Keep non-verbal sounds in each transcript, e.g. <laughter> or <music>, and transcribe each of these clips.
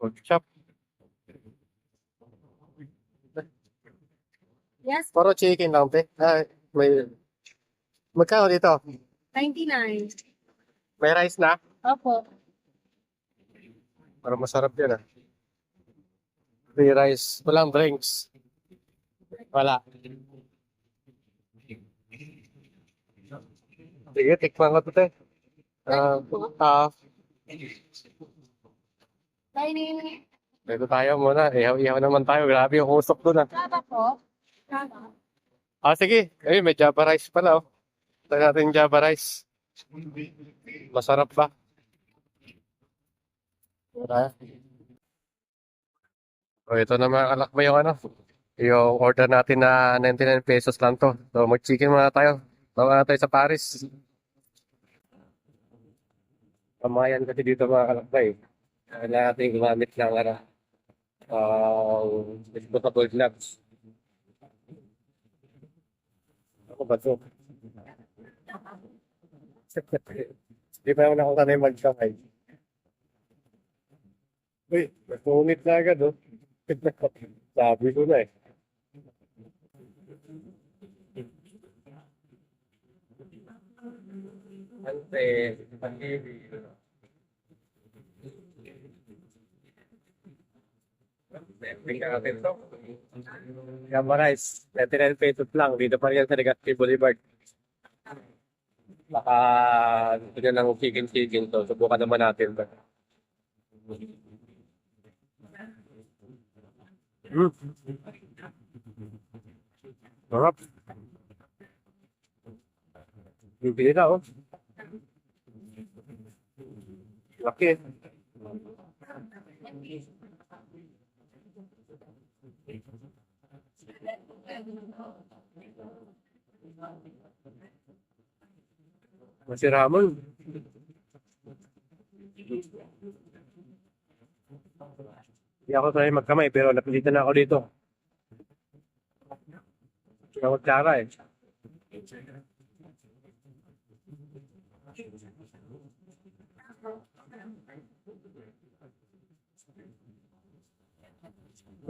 Pork chop. Yes, Puro chicken lang, te. Ah, may... Magkano dito? 99. May rice na? Opo. Para masarap yan, ah. Free rice. Walang drinks. Wala. Sige, tikman ko to, te. Ah, ah, Dining. dito tayo muna. Ihaw-ihaw naman tayo. Grabe yung usok doon, ah. Kaba po. Kaba. Ah, sige. Ay, may java rice pala, oh. Ito natin yung java rice. Masarap ba? Wala. O, ito na mga kalakbay yung ano. Yung order natin na 99 pesos lang to. So, mag-chicken muna tayo. Tawa na tayo sa Paris. Kamayan kasi dito mga kalakbay. Kailangan natin gumamit ng ano, uh, disposable gloves. Ako ba ito? Hindi <laughs> pa naman ako sanay magkamay. Uy, nagpunit na agad, oh. <laughs> Sabi ko na eh. Ante, pag-ibig. Rice, 99 pesos lang. Dito pa rin yan sa Legazpi Boulevard. Baka gusto niya ng chicken-chicken to. Subukan naman natin. Mm. Sarap. Bibili na, oh. Laki. Masih Ramon. Hindi ako sanay magkamay pero napilitan na ako dito. Ako tsara eh.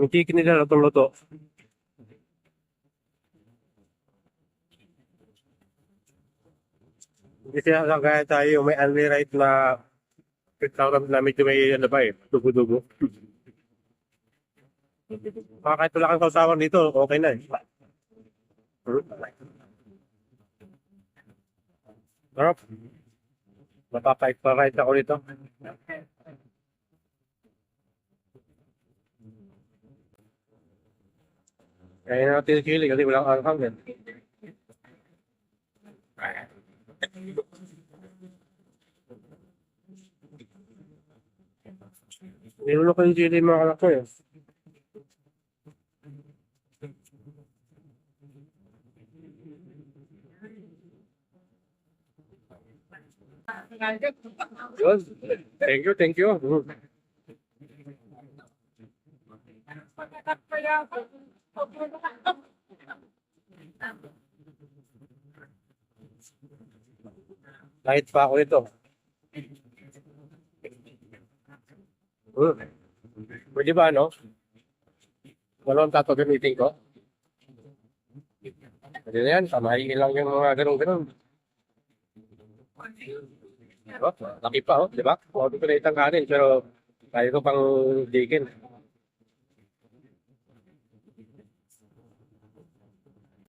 Yung chicken nila luto-luto. Hindi kaya tayo may only right na restaurant na medyo may ano ba eh, dugo-dugo. Baka kahit wala kang kausawan dito, okay na eh. Sarap. Mapapait-pa-right ako dito. Kaya natin chili kasi walang anghang yan. Nilulo ko yung chili mga anak ko eh. Yun. Thank you, thank you. Kahit pa ako ito. Mm. Pwede ba, no? Walang tato gamitin ko. Pwede na yan, tamahin lang yung mga ganun-ganun. Oh, laki pa, oh, di ba? Huwag ko na itang kanin, pero kaya ko pang dikin.